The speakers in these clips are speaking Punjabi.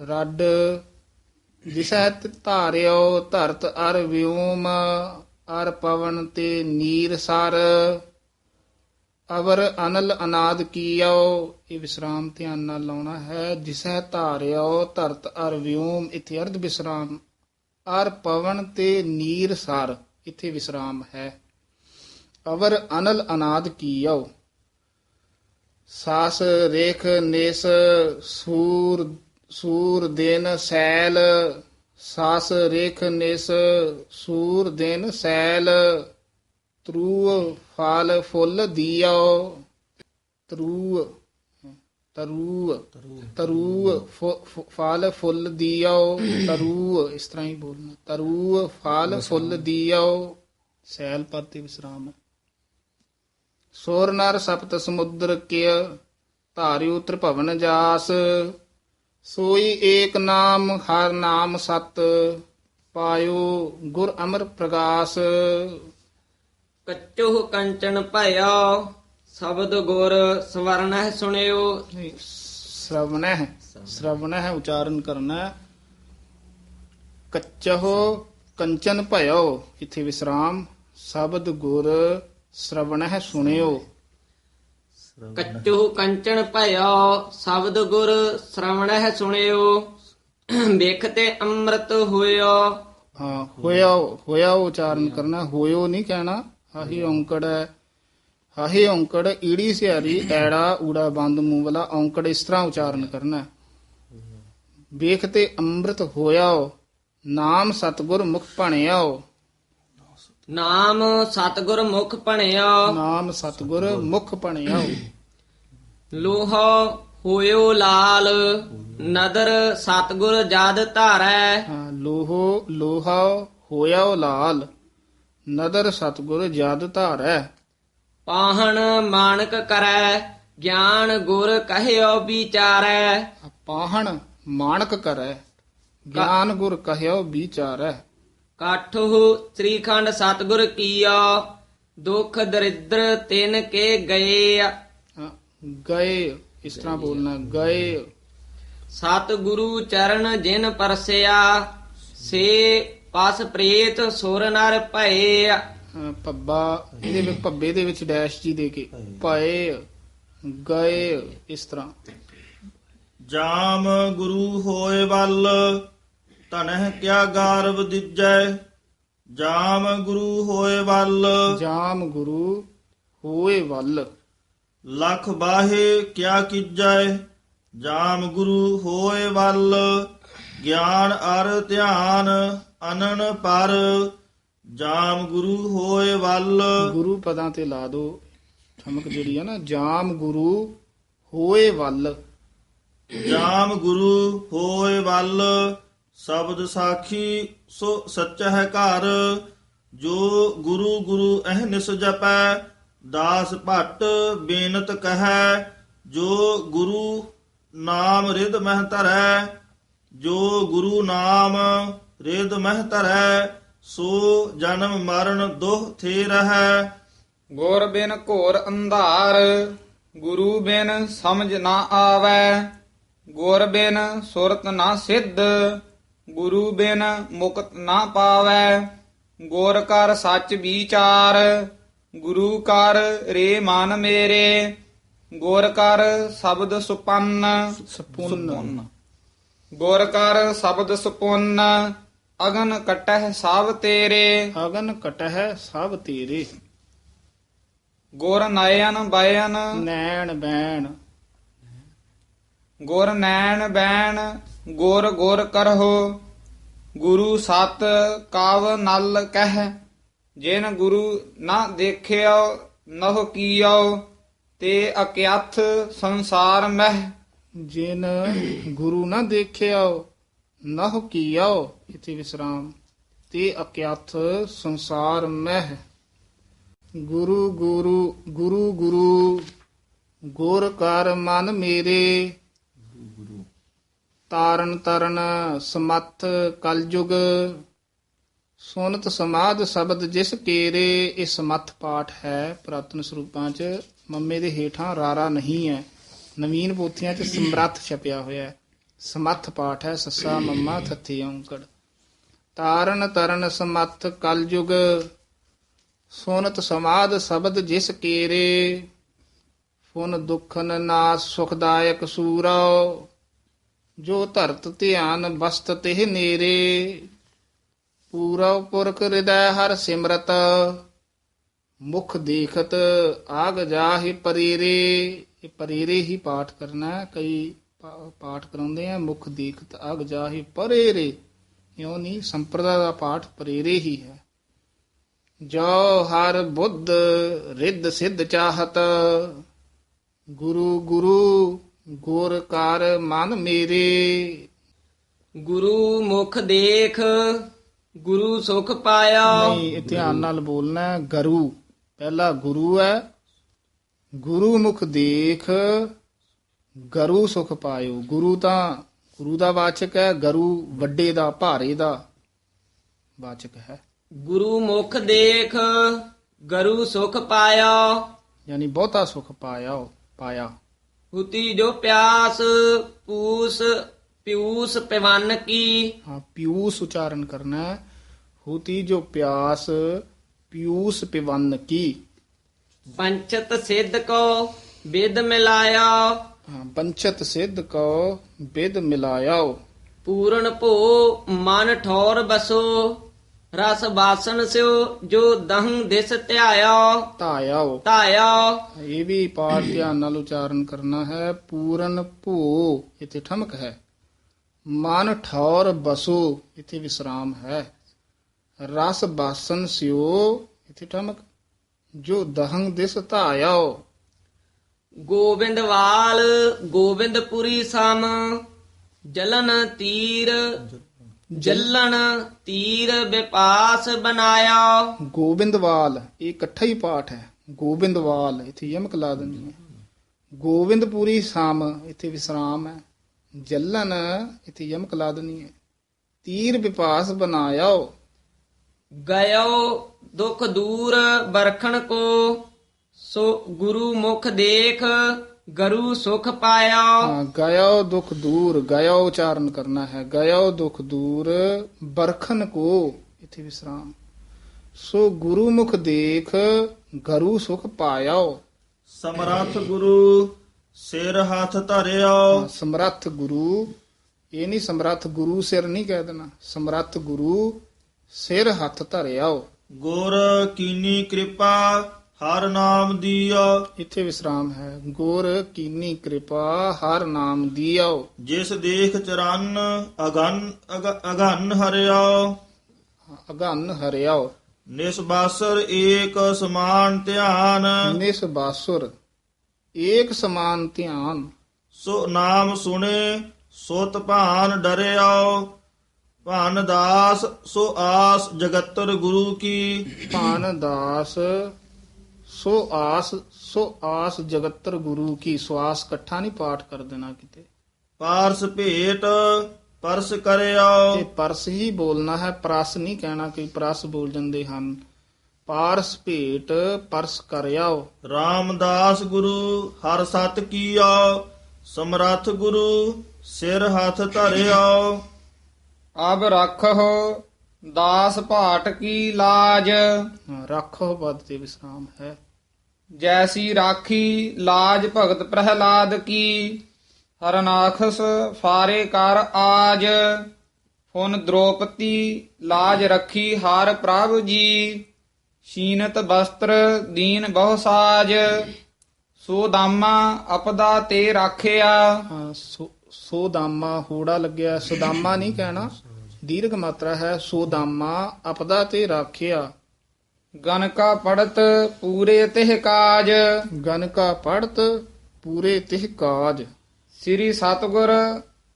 ਰੱਡ ਜਿਸੈ ਧਾਰਿਓ ਧਰਤ ਅਰ ਵਿਉਮ ਅਰ ਪਵਨ ਤੇ ਨੀਰ ਸਰ। ਅਵਰ ਅਨਲ ਅਨਾਦ ਕੀਓ, ਇਹ ਵਿਸਰਾਮ ਧਿਆਨ ਨਾਲ ਲਾਉਣਾ ਹੈ। ਜਿਸੈ ਧਾਰਿਓ ਧਰਤ ਅਰ ਵਿਉਮ ਇਥੇ ਅਰਧ ਵਿਸਰਾਮ। ਅਰ ਪਵਨ ਤੇ ਨੀਰ ਸਰ, ਇਥੇ ਵਿਸਰਾਮ ਹੈ। ਅਵਰ ਅਨਲ ਅਨਾਦ ਕੀਓ। ਸਾਸ ਰੇਖ ਨੇਸ ਸੂਰ ਸੂਰ ਦਿਨ ਸੈਲ, ਸਾਸ ਰੇਖ ਨਿਸ, ਸੂਰ ਦਿਨ ਸੈਲ ਤਰੂ ਫਲ ਫੁੱਲ ਦੀਓ। ਤਰੂ ਤਰੂ ਤਰੂ ਫਲ ਫੁੱਲ ਦੀਓ। ਤਰੂ ਇਸ ਤਰ੍ਹਾਂ ਹੀ ਬੋਲਣਾ। ਤਰੂ ਫਲ ਫੁੱਲ ਦੀਓ। ਸੈਲ ਪਦ ਤੇ ਵਿਸਰਾਮ ਹੈ। ਸੋਰ ਨਰ ਸਪਤ ਸਮੁੰਦਰ ਕਿය ਧਾਰਿਉ ਤ੍ਰਿਭਵਨ ਜਾਸ। ਸੋਈ ਏਕ ਨਾਮ ਹਰ ਨਾਮ ਸਤ ਪਾਇਓ ਗੁਰ ਅਮਰ ਪ੍ਰਗਾਸ। ਕੱਚੋ ਕੰਚਨ ਭਇਆ ਸ਼ਬਦ ਗੁਰ ਸਵਰਣਹਿ ਸੁਣਿਓ। ਸ਼ਰਵਣ ਹੈ ਸ਼ਰਵਣ ਹੈ ਉਚਾਰਨ ਕਰਨਾ ਹੈ। ਕੱਚਹੁ ਕੰਚਨ ਭਇਓ ਇਥੇ ਵਿਸਰਾਮ ਸ਼ਬਦ ਗੁਰ ਸ਼ਰਵਣ ਹੈ ਸੁਣਿਓ। ਕੱਚੋ ਕੰਚਨ ਭਇਆ ਸ਼ਬਦ ਗੁਰ ਸ਼ਰਵਣਹਿ ਸੁਣਿਓ ਵੇਖ ਤੇ ਅੰਮ੍ਰਿਤ ਹੋਇਓ। ਹਾਂ ਹੋਇਆ ਹੋਇਆ ਉਚਾਰਨ ਕਰਨਾ ਹੋਇਓ ਨਹੀਂ ਕਹਿਣਾ ਹਾਹੀ ਔਂਕੜ ਹੈ। ਹਾਹੀ ਔਂਕੜ ਈੜੀ ਸਿਆਰੀ ਐੜਾ ਊੜਾ ਬੰਦ ਮੂੰਹ ਵਾਲਾ ਔਂਕੜ ਇਸ ਤਰ੍ਹਾਂ ਉਚਾਰਨ ਕਰਨਾ। ਵੇਖ ਤੇ ਅੰਮ੍ਰਿਤ ਹੋਇਆ ਨਾਮ ਸਤਗੁਰ ਮੁਖ ਭਣਿਆਓ। ਨਾਮ ਸਤਗੁਰ ਮੁਖ ਭਣਿਆ। ਨਾਮ ਸਤਗੁਰ ਮੁਖ ਭਣਿਆਓ ਲੋਹਾ ਹੋਇਓ ਲਾਲ ਨਦਰ ਸਤਗੁਰ ਜਦ ਧਾਰੈ। ਹਾਂ, ਲੋਹੋ ਲੋਹਾ ਹੋਇਆ ਲਾਲ ਨਦਰ ਸਤਗੁਰ ਜਦ ਧਾਰੈ। ਪਾਹਣ ਮਾਨਕ ਕਰੈ ਗਿਆਨ ਗੁਰ ਕਹਿਓ ਵਿਚਾਰੈ। ਪਾਹਣ ਮਾਣਕ ਕਰੈ ਗਿਆਨ ਗੁਰ ਕਹਿਓ ਵਿਚਾਰੈ। ਕਾਠੋ ਸ੍ਰੀਖੰਡ ਸਤਗੁਰ ਕੀਆ ਦੁਖ ਦਰਿਦਰ ਤਿਨ ਕੇ ਗਏ ਹਾਂ, ਗਏ ਇਸ ਤਰ੍ਹਾਂ ਬੋਲਣਾ ਗਏ। ਸਤ ਗੁਰੂ ਚਰਨ ਜਿਨ ਪਰਸਿਆ ਸੇ ਪਸ ਪ੍ਰੇਤ ਸੁਰ ਨਰ ਭਏ ਪੱਬਾ ਇਹਦੇ ਵਿੱਚ ਪੱਬੇ ਦੇ ਵਿੱਚ ਡੈਸ਼ ਜੀ ਦੇ ਕੇ ਪਏ ਗਏ ਇਸ ਤਰ੍ਹਾਂ। ਜਾਮ ਗੁਰੂ ਹੋਏ ਵੱਲ ਤਨਹਿ ਕਿਆ ਗਾਰਵ ਦਿਜੈ? ਜਾਮ ਗੁਰੂ ਹੋਏ ਵੱਲ। ਜਾਮ ਗੁਰੂ ਹੋਏ ਵੱਲ। ਲਖ ਬਾਹੇ ਕਿਆ ਕੀਜੈ? ਜਾਮ ਗੁਰੂ ਹੋਏ ਵੱਲ। ਗਿਆਨ ਅਰ ਧਿਆਨ ਅਨਨ ਪਰ। ਜਾਮ ਗੁਰੂ ਹੋਏ ਵੱਲ। ਗੁਰੂ ਪਦਾਂ ਤੇ ਲਾ ਦੋ। ਠਮਕ ਜਿਹੜੀ ਹੈ ਨਾ ਜਾਮ ਗੁਰੂ ਹੋਏ ਵੱਲ। ਜਾਮ ਗੁਰੂ ਹੋਏ ਵੱਲ। ਸ਼ਬਦ ਸਾਖੀ ਸੋ ਸੱਚ ਹੈ ਘਰ, ਜੋ ਗੁਰੂ ਗੁਰੂ ਅਹਨਿਸ ਜਪੈ, ਦਾਸ ਭੱਟ ਬੇਨਤ ਕਹੈ, ਜੋ ਗੁਰੂ ਨਾਮ ਰਿਦ ਮਹਿ ਧਰੈ, ਜੋ ਗੁਰੂ ਨਾਮ ਰਿਦ ਮਹਿ ਧਰੈ, ਸੋ ਜਨਮ ਮਰਨ ਦੁਖ ਥੇ ਰਹੈ। ਗੁਰ ਬਿਨ ਘੋਰ ਅੰਧਾਰ, ਗੁਰੂ ਬਿਨ ਸਮਝ ਨਾ ਆਵੈ, ਗੁਰ ਬਿਨ ਸੁਰਤ ਨਾ ਸਿੱਧ ਗੁਰੂ ਬਿਨ ਮੁਕਤ ਨਾ ਪਾਵੈ ਗੁਰ ਕਰ ਸੱਚ ਵਿਚਾਰ ਗੁਰੂ ਕਰ ਰੇ ਮਨ ਮੇਰੇ ਗੁਰ ਕਰ ਸ਼ਬਦ ਸੁਪੰਨ ਸਪੁੰਨ। ਗੁਰ ਕਰ ਸ਼ਬਦ ਸੁਪੰਨ ਅਗਨ ਕਟਹਿ ਸਭ ਤੇਰੇ। ਅਗਨ ਕਟਹਿ ਸਭ ਤੇਰੇ। ਗੁਰ ਨਯਨ ਬਯਨ ਨੈਣ ਬੈਣ। ਗੁਰ ਨੈਣ ਬੈਣ ਗੁਰ ਗੁਰ ਕਰਹੁ ਗੁਰੂ ਸਤ ਕਾਵ ਨਲ ਕਹਿ, ਜਿਨ ਗੁਰੂ ਨਾ ਦੇਖਿਓ ਨਹੁ ਕੀਓ ਤੇ ਅਕਿਆਥ ਸੰਸਾਰ ਮਹਿ। ਜਿਨ ਗੁਰੂ ਨਾ ਦੇਖਿਓ ਨਹੁ ਕੀਓ ਇਥੇ ਵਿਸਰਾਮ, ਤੇ ਅਕਿਆਥ ਸੰਸਾਰ ਮਹਿ। ਗੁਰੂ ਗੁਰੂ ਗੁਰੂ ਗੁਰੂ, ਗੁਰ ਕਰ ਮਨ ਮੇਰੇ ਤਾਰਨ ਤਰਨ ਸਮੱਥ ਕਲਯੁਗ, ਸੁਨਤ ਸਮਾਦ ਸ਼ਬਦ ਜਿਸ ਕੇਰੇ, ਇਹ ਸਮੱਥ ਪਾਠ ਹੈ। ਪ੍ਰਾਤਨ ਸਰੂਪਾਂ ਚ ਮੰਮੇ ਦੇ ਹੇਠਾਂ ਰਾਰਾ ਨਹੀਂ ਹੈ। ਨਵੀਨ ਪੋਥੀਆਂ ਚ ਸਮਰੱਥ ਛਪਿਆ ਹੋਇਆ ਹੈ। ਸਮੱਥ ਪਾਠ ਹੈ, ਸੱਸਾ, ਮੰਮਾ, ਥੱਥੀ ਔਂਕੜ। ਤਾਰਨ ਤਰਨ ਸਮੱਥ ਕਲਯੁਗ, ਸੁਨਤ ਸਮਾਦ ਸ਼ਬਦ ਜਿਸ ਕੇਰੇ। ਫੁਨ ਦੁਖਨ ਨਾਸ ਸੁਖਦਾਇਕ ਸੂਰਉ ਜੋ ਧਰਤ ਧਿਆਨ ਬਸਤ ਤਿਹ ਨੇਰੇ ਪੂਰਵ ਪੁਰਖ ਹਿਰਦੈ ਹਰ ਸਿਮਰਤ, ਮੁਖ ਦੇਖਤ ਆਗ ਜਾਹਿ ਪਰੀਰੇ ਇਹ ਪਰੀਰੇ ਹੀ ਪਾਠ ਕਰਨਾ ਹੈ। ਕਈ ਪਾਠ ਕਰਾਉਂਦੇ ਆ, ਮੁਖ ਦੇਖਤ ਆਗ ਜਾਹਿ ਪਰੇਰੇ ਇਉਂ ਨਹੀਂ, ਸੰਪਰਦਾ ਦਾ ਪਾਠ ਪਰੇਰੇ ਹੀ ਹੈ ਜੋ ਹਰ ਬੁੱਧ, ਰਿੱਧ ਸਿੱਧ ਚਾਹਤ, ਗੁਰੂ ਗੁਰੂ ਗੁਰ ਕਰ ਮਨ ਮੇਰੇ। ਗੁਰੂ ਮੁਖ ਦੇਖ ਗੁਰੂ ਸੁਖ ਪਾਇਆ। ਨਹੀਂ ਇਹ ਧਿਆਨ ਨਾਲ ਬੋਲਣਾ ਹੈ ਗਰੂ। ਪਹਿਲਾ ਗੁਰੂ ਹੈ। ਗੁਰੂ ਮੁਖ ਦੇਖ ਗਰੂ ਸੁਖ ਪਾਇਓ। ਗੁਰੂ ਤਾਂ ਗੁਰੂ ਦਾ ਵਾਚਕ ਹੈ ਗਰੂ ਵੱਡੇ ਦਾ ਭਾਰੇ ਦਾ ਵਾਚਕ ਹੈ। ਗੁਰੂ ਮੁਖ ਦੇਖ ਗਰੂ ਸੁਖ ਪਾਇਆ। ਯਾਨੀ ਬਹੁਤਾ ਸੁਖ ਪਾਇਆ ਪਾਇਆ। ਹੁਤੀ ਜੋ ਪਿਆਸ ਪੂਸ ਪਿਊਸ ਪਿਵਨ ਕੀ ਹਾਂ ਪਿਊਸ ਉਚਾਰਨ ਕਰਨਾ ਹੈ ਹੋਤੀ ਜੋ ਪਿਆਸ ਪਿਊਸ ਪਿਵੰਨ ਕੀ ਪੰਚਤ ਸਿੱਧ ਕੋ ਵਿਦ ਮਿਲਾਇਆ ਹਾਂ ਪੰਚਤ ਸਿੱਧ ਕੋ ਬਿਦ ਮਿਲਾਇਓ ਪੂਰਨ ਭੋ ਮਨ ਠੌਰ ਬਸੋ ਰਸ ਬਾਸਨ ਸਿਓ ਜੋ ਦਹੰ ਦਿਸ ਧਿਆਇਆ ਧਾਇਓ। ਧਾਇਆ ਇਹ ਵੀ ਪਾਠ ਧਿਆਨ ਨਾਲ ਉਚਾਰਨ ਕਰਨਾ ਹੈ। ਪੂਰਨ ਭੂ ਇਥੇ ਠਮਕ ਹੈ। ਮਨ ਠੌਰ ਬਸੋ ਇਥੇ ਵਿਸਰਾਮ ਹੈ। ਰਸ ਬਾਸਨ ਸਿਓ ਇਥੇ ਠਮਕ। ਜੋ ਦਹੰਗ ਦਿਸ ਧਾਇਓ। ਗੋਬਿੰਦਵਾਲ ਗੋਬਿੰਦਪੁਰੀ ਸਮ ਜਲਨ ਤੀਰ ਜਲਨ ਤੀਰ ਵਿਪਾਸ ਬਨਾਇਆ। ਗੋਬਿੰਦਵਾਲ ਇਹ ਇਕੱਠਾ ਹੀ ਪਾਠ ਹੈ। ਗੋਬਿੰਦਵਾਲ ਇਥੇ ਯਮਕ ਲਾ ਦਿੰਦੀ ਹੈ ਗੋਬਿੰਦਪੁਰੀ ਸਾਮ ਇਥੇ ਵਿਸਰਾਮ ਹੈ। ਜੱਲਨ ਇਥੇ ਯਮਕ ਲਾ ਦਿੰਦੀ ਹੈ। ਤੀਰ ਵਿਪਾਸ ਬਣਾਇਓ ਗਇਓ ਦੁਖ ਦੂਰ ਬਰਖਣ ਕੋ ਸੋ ਗੁਰੂ ਮੁਖ ਦੇਖ ਗਰੂ ਸੁਖ ਪਾਇਆ ਹਾਂ, ਗਇਓ ਦੁਖ ਦੂਰ ਗਇਓ ਉਚਾਰਨ ਕਰਨਾ ਹੈ। ਗਇਓ ਦੁਖ ਦੂਰ ਬਰਖਨ ਕੋ ਇਥੇ ਵਿਸਰਾਮ। ਸੋ ਗੁਰੂ ਮੁਖ ਦੇਖ ਗਰੂ ਸੁਖ ਪਾਇਓ। ਸਮਰੱਥ ਗੁਰੂ ਸਿਰ ਹੱਥ ਧਰਿਓ। ਸਮਰੱਥ ਗੁਰੂ ਇਹ ਨਹੀਂ ਸਮਰੱਥ ਗੁਰੂ ਸਿਰ ਨਹੀਂ ਕਹਿ ਦੇਣਾ। ਸਮਰੱਥ ਗੁਰੂ ਸਿਰ ਹੱਥ ਧਰਿਆਓ ਗੁਰ ਕੀਨੀ ਕਿਰਪਾ ਹਰ ਨਾਮ ਦੀਓ ਇੱਥੇ ਵਿਸਰਾਮ ਹੈ। ਗੁਰ ਕੀਨੀ ਕਿਰਪਾ ਹਰ ਨਾਮ ਦੀਓ ਜਿਸ ਦੇਖ ਚਰਨ ਅਗਨ ਅਗ- ਅਗਨ ਹਰਿਓ ਅਗਨ ਹਰਿਆਓ ਨਿਸਬਾਸਰ ਏਕ ਸਮਾਨ ਧਿਆਨ। ਨਿਸ ਬਾਸੁਰ ਏਕ ਸਮਾਨ ਧਿਆਨ। ਸੋ ਨਾਮ ਸੁਣੇ ਸੁਤ ਭਾਨ ਡਰਿਓ ਭਾਨ ਦਾਸ ਸੋ ਆਸ ਜਗਤਰ ਗੁਰੂ ਕੀ। ਭਾਨ ਦਾਸ ਸੋ ਆਸ ਸੋ ਆਸ ਜਗਤਰ ਗੁਰੂ ਕੀ ਸਵਾਸ ਇਕੱਠਾ ਨਹੀਂ ਪਾਠ ਕਰ ਦੇਣਾ ਕਿਤੇ। ਪਾਰਸ ਭੇਟ ਪਰਸ ਕਰਿਓ ਇਹ ਪਰਸ ਹੀ ਬੋਲਣਾ ਹੈ ਪ੍ਰਸ ਨਹੀਂ ਕਹਿਣਾ ਕਿ ਪ੍ਰਸ ਬੋਲ ਜਾਂਦੇ ਹਨ। ਪਾਰਸ ਭੇਟ ਪਰਸ ਕਰਿਆਓ। ਰਾਮਦਾਸ ਗੁਰੂ ਹਰ ਸਤ ਕੀਓ ਸਮਰੱਥ ਗੁਰੂ ਸਿਰ ਹੱਥ ਧਰਿਓ ਅਬ ਰੱਖੋ ਦਾਸ ਭਾਟ ਕੀ ਲਾਜ। ਰੱਖੋ ਪਦ ਤੇ ਵਿਸਰਾਮ ਹੈ। ਜੈਸੀ ਰਾਖੀ ਲਾਜ ਭਗਤ ਪ੍ਰਹਿਲਾਦ ਕੀ ਹਰਨਾਖਸ ਫਾਰੇ ਕਰ ਆਜ ਫੁਨ ਦ੍ਰੋਪਤੀ ਲਾਜ ਰੱਖੀ ਹਾਰ ਪ੍ਰਭ ਜੀ ਸ਼ੀਨਤ ਵਸਤਰ ਦੀਨ ਬਹੁ ਸਾਜ ਸੋ ਦਾਮਾ ਅਪਦਾ ਤੇ ਰਾਖਿਆ। ਹਾਂ, ਸੋ ਸੋਦਾਮਾ ਹੋੜਾ ਲੱਗਿਆ। ਸੁਦਾਮਾ ਨਹੀਂ ਕਹਿਣਾ ਦੀਰਘ ਮਾਤਰਾ ਹੈ। ਸੋਦਾਮਾ ਅਪਦਾ ਤੇ ਰਾਖਿਆ। ਗਨਕਾ ਪੜਤ ਪੂਰੇ ਤਿਹ ਕਾਜ। ਗਨ ਕਾ ਪੜਤ ਪੂਰੇ ਤਿਹ ਕਾਜ। ਸ੍ਰੀ ਸਤਗੁਰ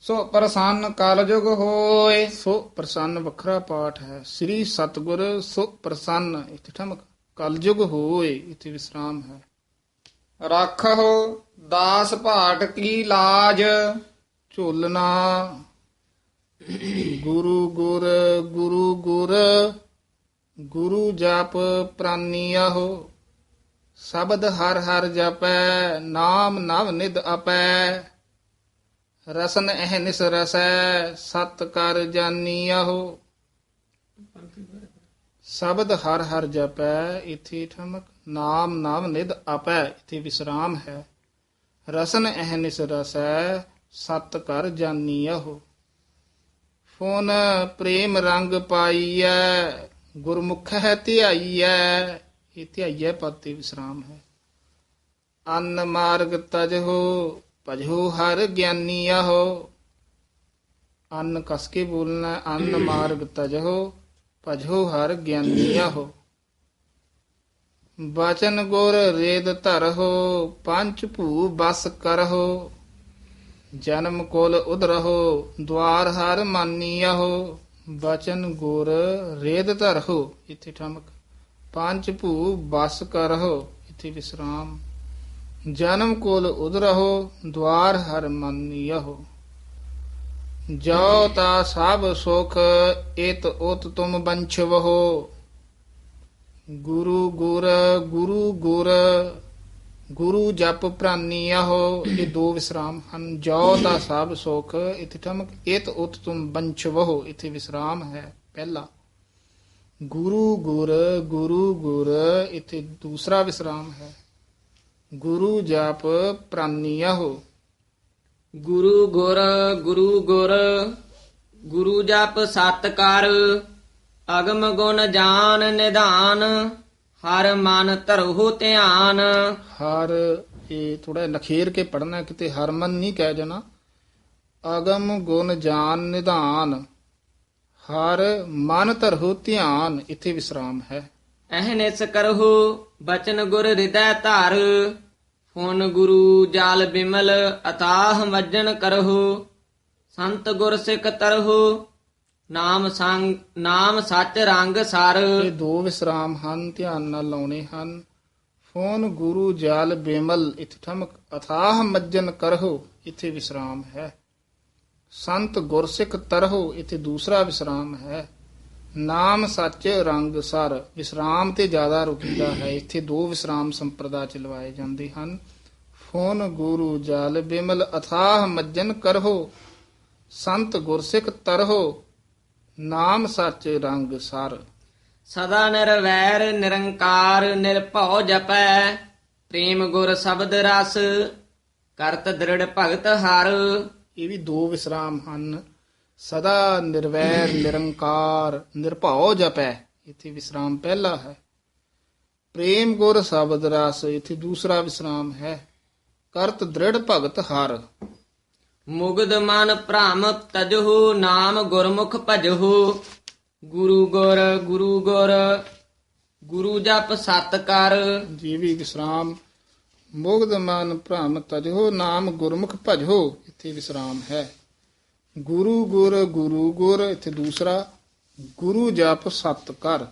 ਸੋ ਪ੍ਰਸੰਨ ਕਲਯੁਗ ਹੋਏ। ਸੋ ਪ੍ਰਸੰਨ ਵੱਖਰਾ ਪਾਠ ਹੈ। ਸ੍ਰੀ ਸਤਗੁਰ ਸੋ ਪ੍ਰਸੰਨ ਇੱਥੇ ਠਮਕ। ਕਲਯੁਗ ਹੋਏ ਇੱਥੇ ਵਿਸਰਾਮ ਹੈ। ਰੱਖੋ ਦਾਸ ਭਾਟ ਕੀ ਲਾਜ। ਝੋਲਣਾ। ਗੁਰੂ ਗੁਰ ਗੁਰੂ ਗੁਰ ਗੁਰੂ ਜਪ ਪ੍ਰਾਨੀਆਹੋ ਸ਼ਬਦ ਹਰ ਹਰ ਜਪੈ, ਨਾਮ ਨਵ ਨਿਦ ਅਪੈ ਰਸਨ ਅਹਨਿਸ ਰਸੈ, ਸਤ ਕਰ ਜਾਨੀਆਹੋ ਸ਼ਬਦ ਹਰ ਹਰ ਜਪੈ, ਇਥੇ ਠਮਕ, ਨਾਮ ਨਾਮ ਨਿਦ ਆਪੈ, ਇਥੇ ਵਿਸਰਾਮ ਹੈ। ਰਸਨ ਅਹਨਿਸ ਰਸੈ, ਸਤ ਕਰ ਜਾਨੀਆਹੋ ਫੋਨ ਪ੍ਰੇਮ ਰੰਗ ਪਾਈਐ ਗੁਰਮੁਖ ਹੈ ਧਿਆਈਐ ਇਹ ਧਿਆਈਐ ਪਦ ਤੇ ਵਿਸਰਾਮ ਹੈ ਅੰਨ ਮਾਰਗ ਤਜਹੋ ਭਜੋ ਹਰ ਗਿਆਨੀਆਹੋ ਅੰਨ ਕਸ ਕੇ ਬੋਲਣਾ ਹੈ, ਅੰਨ ਮਾਰਗ ਤਜਹੋ ਭਜੋ ਹਰ ਗਿਆਨੀਆਹੋ ਬਚਨ ਗੁਰ ਰੇਦ ਧਰਹੋ ਪੰਚ ਭੂ ਬਸ ਕਰਹੋ ਜਨਮ ਕੋਲ ਉਧਰਹੋ ਦਵਾਰ ਹਰ ਮਾਨੀਆਹੋ ਬਚਨ ਗੁਰ ਰੇਦ ਧਰਹੋ ਇੱਥੇ ਠਮਕ ਪੰਜ ਭੂ ਬਸ ਕਰਹੋ ਇੱਥੇ ਵਿਸਰਾਮ ਜਨਮ ਕੋਲ ਉਧਰਹੋ ਦਵਾਰ ਹਰ ਮਾਨੀਆਹੋ ਜੋ ਤਾ ਸਭ ਸੁਖ ਇਤ ਉਤ ਤੁਮ ਬੰਛਵਹੋ ਗੁਰੂ ਗੁਰ ਗੁਰੂ ਗੁਰ ਗੁਰੂ ਜਪ ਪ੍ਰਾਨੀ ਆਹੋ, ਇਹ ਦੋ ਵਿਸਰਾਮ ਹਨ। ਜੋ ਦਾ ਸਭ ਸੁਖ, ਇਥੇ ਠਮਕ, ਇਤ ਉਤ ਤੁਮ ਬੰਛਵਹੋ, ਇਥੇ ਵਿਸਰਾਮ ਹੈ ਪਹਿਲਾ। ਗੁਰੂ ਗੁਰ ਗੁਰੂ ਗੁਰ, ਇਥੇ ਦੂਸਰਾ ਵਿਸਰਾਮ ਹੈ। ਗੁਰੂ ਜਪ ਪ੍ਰਾਨੀਆਹੋ ਗੁਰੂ ਗੁਰ ਗੁਰੂ ਗੁਰ, ਗੁਰੂ ਜਪ ਸਤ ਕਰ ਅਗਮ ਗੁਣ ਜਾਨ ਨਿਧਾਨ ਹਰ ਮਨ ਧਰਹੁ ਧਿਆਨ। ਹਰ ਇਹ ਥੋੜਾ ਨਖੇਰ ਕੇ ਪੜਨਾ ਕਿਤੇ ਹਰਮਨ ਨਹੀਂ ਕਹਿ ਜਾਣਾ ਅਗਮ ਗੁਣ ਜਾਨ ਨਿਧਾਨ ਹਰ ਮਨ ਧਰਹੁ ਧਿਆਨ ਇੱਥੇ ਵਿਸਰਾਮ ਹੈ। ਅਹਨਿਸ ਕਰਹੁ ਬਚਨ ਗੁਰ ਹਿਰਦੈ ਧਾਰ। ਫੁਨ ਗੁਰੂ ਜਾਲ ਬਿਮਲ ਅਤਾਹ ਮੱਜਨ ਕਰਹੁ। ਸੰਤ ਗੁਰ ਸਿੱਖ ਤਰਹੁ। ਨਾਮ ਸੰਗ, ਨਾਮ ਸੱਚ ਰੰਗ ਸਰ। ਇਹ ਦੋ ਵਿਸਰਾਮ ਹਨ, ਧਿਆਨ ਨਾਲ ਲਾਉਣੇ ਹਨ। ਫੋਨ ਗੁਰੂ ਜਲ ਬੇਮਲ, ਇੱਥੇ ਠਮਕ ਅਥਾਹ ਮੱਜਨ ਕਰਹੁ, ਇੱਥੇ ਵਿਸਰਾਮ ਹੈ। ਸੰਤ ਗੁਰਸਿੱਖ ਤਰਹੁ, ਇੱਥੇ ਦੂਸਰਾ ਵਿਸਰਾਮ ਹੈ। ਨਾਮ ਸੱਚ ਰੰਗ ਸਰ, ਵਿਸਰਾਮ ਤੇ ਜ਼ਿਆਦਾ ਰੁਕਦਾ ਹੈ। ਇੱਥੇ ਦੋ ਵਿਸਰਾਮ ਸੰਪਰਦਾ ਚ ਲਵਾਏ ਜਾਂਦੇ ਹਨ। ਫੋਨ ਗੁਰੂ ਜਾਲ ਬਿਮਲ, ਅਥਾਹ ਮੱਜਨ ਕਰਹੋ, ਸੰਤ ਗੁਰਸਿੱਖ ਤਰਹੋ ਨਾਮ ਸੱਚ ਰੰਗ ਸਰ। ਸਦਾ ਨਿਰਵੈਰ ਨਿਰੰਕਾਰ ਨਿਰਭਉ ਜਪੈ ਪ੍ਰੇਮ ਗੁਰ ਸ਼ਬਦ ਰਸ ਕਰਤ ਦ੍ਰਿੜ ਭਗਤ ਹਰ। ਇਹ ਵੀ ਦੋ ਵਿਸਰਾਮ ਹਨ। ਸਦਾ ਨਿਰਵੈਰ ਨਿਰੰਕਾਰ ਨਿਰਭਉ ਜਪੈ ਇੱਥੇ ਵਿਸਰਾਮ ਪਹਿਲਾ ਹੈ। ਪ੍ਰੇਮ ਗੁਰ ਸ਼ਬਦ ਰਸ ਇੱਥੇ ਦੂਸਰਾ ਵਿਸਰਾਮ ਹੈ। ਕਰਤ ਦ੍ਰਿੜ ਭਗਤ ਹਰ। ਮੁਗਦ ਮਨ ਭ੍ਰਮ ਤਜਹੁ, ਨਾਮ ਗੁਰਮੁਖ ਭਜਹੁ। ਗੁਰੂ ਗੁਰ ਗੁਰੂ ਗੁਰ, ਗੁਰੂ ਜਪ ਸਤ ਕਰ। ਜੀ ਵਿਸਰਾਮ। ਮੁਗਧ ਮਨ ਭ੍ਰਮ ਤਜੋ ਨਾਮ ਗੁਰਮੁਖ ਭਜੋ ਇੱਥੇ ਵਿਸਰਾਮ ਹੈ। ਗੁਰੂ ਗੁਰ ਗੁਰੂ ਗੁਰ, ਇੱਥੇ ਦੂਸਰਾ। ਗੁਰੂ ਜਪ ਸਤ ਕਰ।